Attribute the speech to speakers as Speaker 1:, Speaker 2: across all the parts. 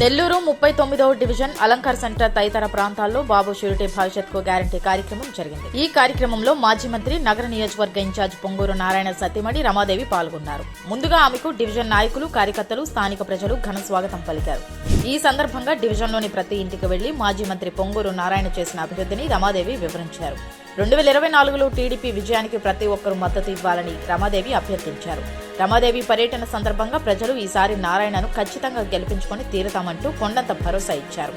Speaker 1: నెల్లూరు ముప్పై తొమ్మిదవ division Alankar centre తదితర ప్రాంతాల్లో బాబు షూరిటీ భవిష్యత్కు గ్యారంటీ కార్యక్రమం జరిగింది. ఈ కార్యక్రమంలో మాజీ మంత్రి నగర నియోజకవర్గ ఇన్ఛార్జ్ పొంగూరు నారాయణ సత్యమణి రమాదేవి పాల్గొన్నారు. ముందుగా ఆమెకు డివిజన్ నాయకులు కార్యకర్తలు స్థానిక ప్రజలు ఘన స్వాగతం పలికారు. ఈ సందర్భంగా డివిజన్లోని ప్రతి ఇంటికి వెళ్ళి మాజీ మంత్రి పొంగూరు నారాయణ చేసిన అభివృద్ధిని రమాదేవి వివరించారు. రెండు వేల ఇరవై నాలుగులో టీడీపీ విజయానికి ప్రతి ఒక్కరూ మద్దతు ఇవ్వాలని రమాదేవి అభ్యర్థించారు. రమాదేవి పర్యటన సందర్భంగా ప్రజలు ఈసారి నారాయణను ఖచ్చితంగా గెలిపించుకొని తీరుతామంటూ కొండంత భరోసా ఇచ్చారు.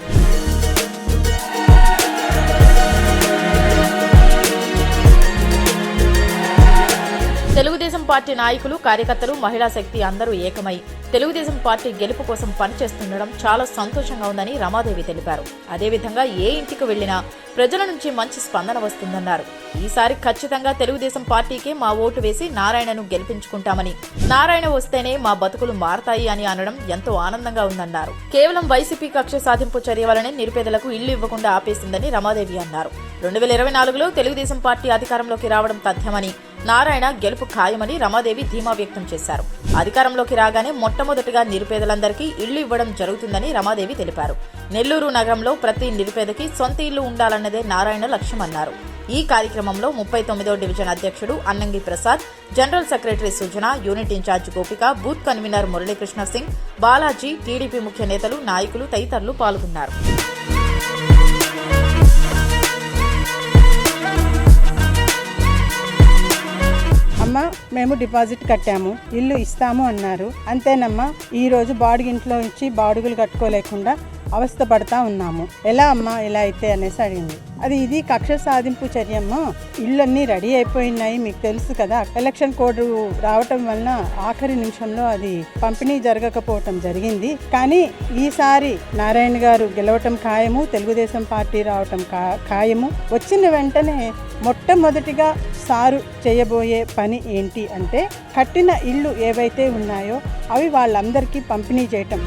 Speaker 1: తెలుగుదేశం పార్టీ నాయకులు కార్యకర్తలు మహిళా శక్తి అందరూ ఏకమై తెలుగుదేశం పార్టీ గెలుపు కోసం పనిచేస్తుండడం చాలా సంతోషంగా ఉందని రమాదేవి తెలిపారు. అదేవిధంగా ఏ ఇంటికి వెళ్ళినా ప్రజల నుంచి మంచి స్పందన వస్తుందన్నారు. ఈసారి ఖచ్చితంగా తెలుగుదేశం పార్టీకే మా ఓటు వేసి నారాయణను గెలిపించుకుంటామని. నారాయణ వస్తేనే మా బతుకులు మారతాయి అని అనడం ఎంతో ఆనందంగా ఉందన్నారు. కేవలం వైసీపీ కక్ష సాధింపు చర్య వలనే నిరుపేదలకు ఇళ్ళు ఇవ్వకుండా ఆపేసిందని రమాదేవి అన్నారు. రెండు వేల ఇరవై నాలుగులో తెలుగుదేశం పార్టీ అధికారంలోకి రావడం తథ్యమని నారాయణ గెలుపు ఖాయమని రమాదేవి ధీమా వ్యక్తం చేశారు. అధికారంలోకి రాగానే మొట్టమొదటిగా నిరుపేదలందరికీ ఇళ్ళు ఇవ్వడం జరుగుతుందని రమాదేవి తెలిపారు. నెల్లూరు నగరంలో ప్రతి నిరుపేదకి సొంత ఇల్లు ఉండాలన్నదే నారాయణ లక్ష్యమన్నారు ఈ కార్యక్రమంలో ముప్పై తొమ్మిదో డివిజన్ అధ్యక్షుడు Annangi Prasad general secretary Sujana unit incharge Gopika booth convener Muralikrishna Singh Balaji TDP ముఖ్య నేతలు నాయకులు తదితరులు పాల్గొన్నారు.
Speaker 2: అమ్మ మేము డిపాజిట్ కట్టాము ఇల్లు ఇస్తాము అన్నారు. అంతేనమ్మా ఈ రోజు బాడుగింట్లో ఇచ్చి బాడుగులు కట్టుకోలేకుండా అవస్థ పడతా ఉన్నాము. ఎలా అమ్మా ఇలా అయితే అనేసి అడిగింది. అది ఇది కక్ష సాధింపు చర్యమ్మ ఇళ్ళన్నీ రెడీ అయిపోయినాయి మీకు తెలుసు కదా. ఎలక్షన్ కోడ్ రావటం వలన ఆఖరి నిమిషంలో అది పంపిణీ జరగకపోవటం జరిగింది. కానీ ఈసారి నారాయణ గారు గెలవటం ఖాయము తెలుగుదేశం పార్టీ రావటం ఖాయము. వచ్చిన వెంటనే మొట్టమొదటిగా సారు చేయబోయే పని ఏంటి అంటే కట్టిన ఇళ్ళు ఏవైతే ఉన్నాయో అవి వాళ్ళందరికీ పంపిణీ చేయటం.